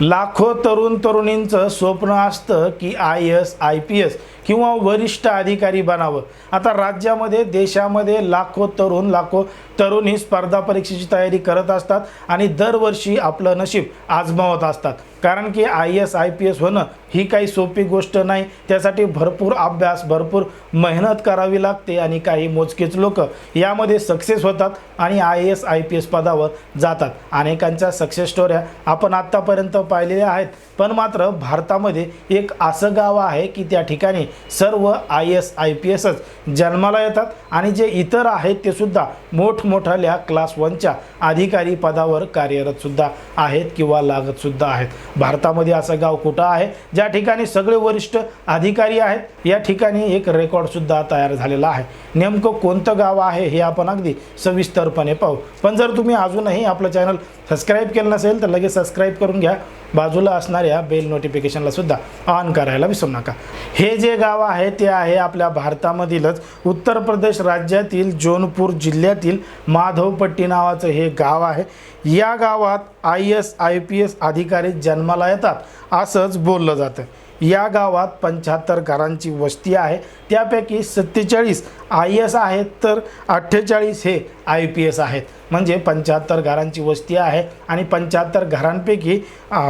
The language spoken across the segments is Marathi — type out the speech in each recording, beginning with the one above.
लाखो तरुण तरुणींचं स्वप्न असतं की I S I P S किंवा वरिष्ठ अधिकारी बनावं. आता राज्यामध्ये देशामध्ये लाखो तरुण लाखो तरुण ही स्पर्धा परीक्षेची तयारी करत असतात आणि दरवर्षी आपलं नशीब आजमावत असतात. कारण की I S I P S होणं ही काही सोपी गोष्ट नाही. त्यासाठी भरपूर अभ्यास भरपूर मेहनत करावी लागते आणि काही मोजकेच लोक यामध्ये सक्सेस होतात आणि I S I P S पदावर जातात. अनेकांच्या सक्सेस स्टोऱ्या आपण आत्तापर्यंत पाहिलेल्या आहेत. पण मात्र भारतामध्ये एक असं गाव आहे की त्या ठिकाणी सर्व I A S I P जन्माला येतात आणि जे इतर आहेत ते सुद्धा मोठमोठाल्या क्लास वनच्या अधिकारी पदावर कार्यरत सुद्धा आहेत किंवा लागत सुद्धा आहेत. भारतामध्ये असं गाव कुठं आहे? ज्या ठिकाणी सगळे वरिष्ठ अधिकारी आहेत या ठिकाणी एक रेकॉर्ड सुद्धा तयार झालेला आहे. नेमकं कोणतं गाव आहे हे आपण अगदी सविस्तरपणे पाहू. पण जर तुम्ही अजूनही आपलं चॅनल सबस्क्राईब केलं नसेल तर लगेच सबस्क्राईब करून घ्या. बाजूला असणाऱ्या बेल नोटिफिकेशनला सुद्धा ऑन करायला विसरू नका. हे जे गाव आहे ते आहे आपल्या भारतामधीलच. उत्तर प्रदेश राज्यातील जोनपूर जिल्ह्यातील माधवपट्टी नावाचं हे गाव आहे. या गावात I S I P S अधिकारी जन्माला येतात असंच बोललं जातं. या गावात पंच्याहत्तर घरांची वस्ती आहे. त्यापैकी सत्तेचाळीस आय एस आहेत तर अठ्ठेचाळीस हे आय पी एस आहेत. म्हणजे पंच्याहत्तर घरांची वस्ती आहे आणि पंच्याहत्तर घरांपैकी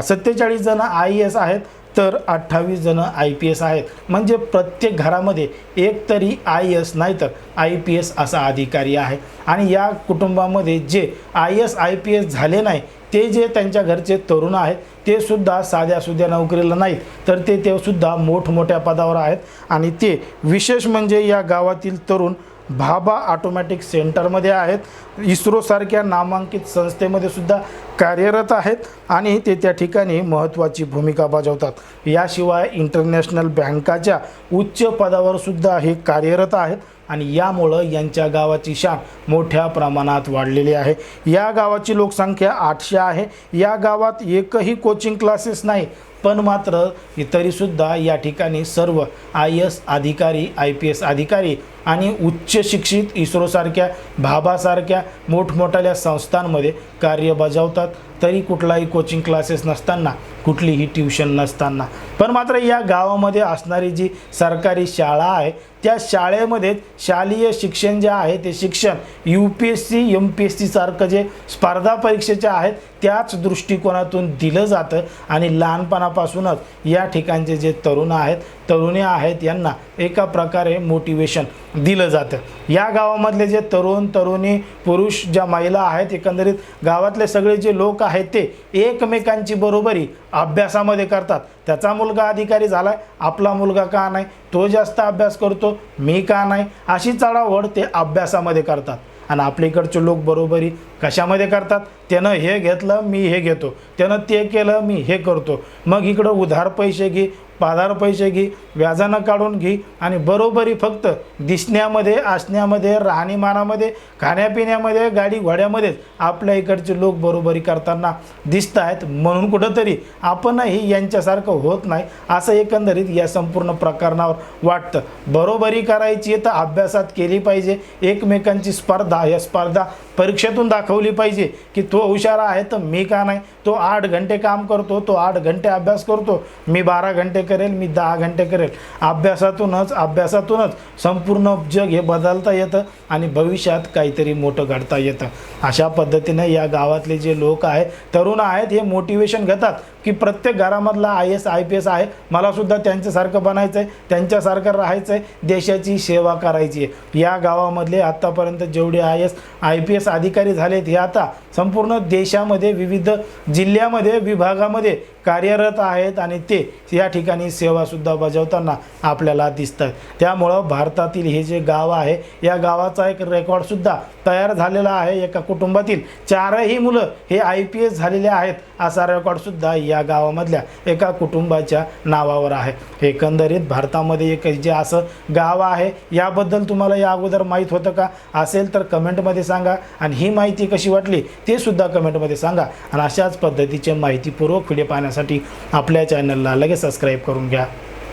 सत्तेचाळीस जण आय एस आहेत. तर अठ्ठावीस जण आय पी एस आहेत. म्हणजे प्रत्येक घरामध्ये एक तरी आय एस नाही तर आय पी एस असा अधिकारी आहे. आणि या कुटुंबामध्ये जे I S I P S झाले नाही ते जे त्यांच्या घरचे तरुण आहेत ते सुद्धा साध्या सुध्या नोकरीला नाहीत. तर ते ते सुद्धा मोठमोठ्या पदावर आहेत. आणि ते विशेष म्हणजे या गावातील तरुण भाबा ऑटोमॅटिक सेंटरमध्ये आहेत. इस्रोसारख्या नामांकित संस्थेमध्ये सुद्धा कार्यरत आहेत आणि ते त्या ठिकाणी महत्त्वाची भूमिका बजावतात. याशिवाय इंटरनॅशनल बँकाच्या उच्च पदावर सुद्धा हे कार्यरत आहेत आणि यामुळं यांच्या गावाची शान मोठ्या प्रमाणात वाढलेली आहे. या गावाची लोकसंख्या आठशे आहे. या गावात एकही कोचिंग क्लासेस नाही पण मात्र तरीसुद्धा या ठिकाणी सर्व आय एस अधिकारी आय पी एस अधिकारी आणि उच्च शिक्षित इस्रोसारख्या भाभासारख्या मोठमोठ्या संस्थांमध्ये कार्य बजावतात. Üstad तरी कुठलाही कोचिंग क्लासेस नसताना कुठलीही ट्युशन नसताना. पण मात्र या गावामध्ये असणारी जी सरकारी शाळा आहे त्या शाळेमध्ये शालेय शिक्षण जे आहे ते शिक्षण U P S C M P S सीसारखं जे स्पर्धा परीक्षेचे आहेत त्याच दृष्टिकोनातून दिलं जातं आणि लहानपणापासूनच या ठिकाणचे जे तरुण आहेत तरुणी आहेत यांना एका प्रकारे मोटिवेशन दिलं जातं. या गावामधले जे तरुण तरुणी पुरुष ज्या महिला आहेत एकंदरीत गावातले सगळे जे लोक आहेत आहेत ते एकमेकांची बरोबरी अभ्यासामध्ये करतात. त्याचा मुलगा अधिकारी झाला आहे आपला मुलगा का नाही तो जास्त अभ्यास करतो मी का नाही अशी चढावड ते अभ्यासामध्ये करतात. आणि आपलीकडचे इकडचे लोक बरोबरी कशामध्ये करतात? त्यानं हे घेतलं मी हे घेतो. त्यानं ते केलं मी हे करतो. मग इकडं उधार पैसे घे पाधार पैसे घे व्याजानं काढून घे आणि बरोबरी फक्त दिसण्यामध्ये असण्यामध्ये राहणीमानामध्ये खाण्यापिण्यामध्ये गाडी घोड्यामध्येच आपल्या इकडचे लोक बरोबरी करताना दिसत आहेत म्हणून कुठंतरी आपणही यांच्यासारखं होत नाही असं एकंदरीत या संपूर्ण प्रकरणावर वाटतं. बरोबरी करायची तर अभ्यासात केली पाहिजे. एकमेकांची स्पर्धा या स्पर्धा परीक्षेतून दाखवली पाहिजे की तो हुशार आहे तर मी का नाही? तो आठ घंटे काम करतो तो आठ घंटे अभ्यास करतो मी बारा घंटे करेल मी दहा घंटे करेल. अभ्यासातूनच अभ्यासातूनच संपूर्ण जग हे बदलता येतं आणि भविष्यात काहीतरी मोठं घडता येतं. अशा पद्धतीने या गावातले जे लोक आहेत तरुण आहेत हे मोटिवेशन घेतात. की प्रत्येक घरामधला I A S I P S. मलासुद्धा त्यांच्यासारखं बनायचं आहे त्यांच्यासारखं राहायचं आहे देशाची सेवा करायची आहे. या गावामधले आत्तापर्यंत जेवढे I S I P S अधिकारी झालेत हे आता संपूर्ण देशामध्ये विविध जिल्ह्यामध्ये विभागामध्ये कार्यरत आहेत आणि ते या ठिकाणी सेवासुद्धा बजावताना आपल्याला दिसत आहेत त्यामुळं भारतातील हे जे गाव आहे या गावाचा एक रेकॉर्डसुद्धा तयार झालेला आहे. एका कुटुंबातील चारही मुलं हे आय पी एस झालेले आहेत असा रेकॉर्डसुद्धा या गावामधल्या एका कुटुंबाच्या नावावर आहे. एकंदरीत भारतामध्ये एक जे असं गाव आहे याबद्दल तुम्हाला या अगोदर माहीत होतं का? असेल तर कमेंटमध्ये सांगा आणि ही माहिती कशी वाटली ते सुद्धा कमेंटमध्ये सांगा. आणि अशाच पद्धतीचे माहितीपूर्वक व्हिडिओ पाहण्यासाठी आपल्या चॅनलला लगेच सबस्क्राईब करून घ्या.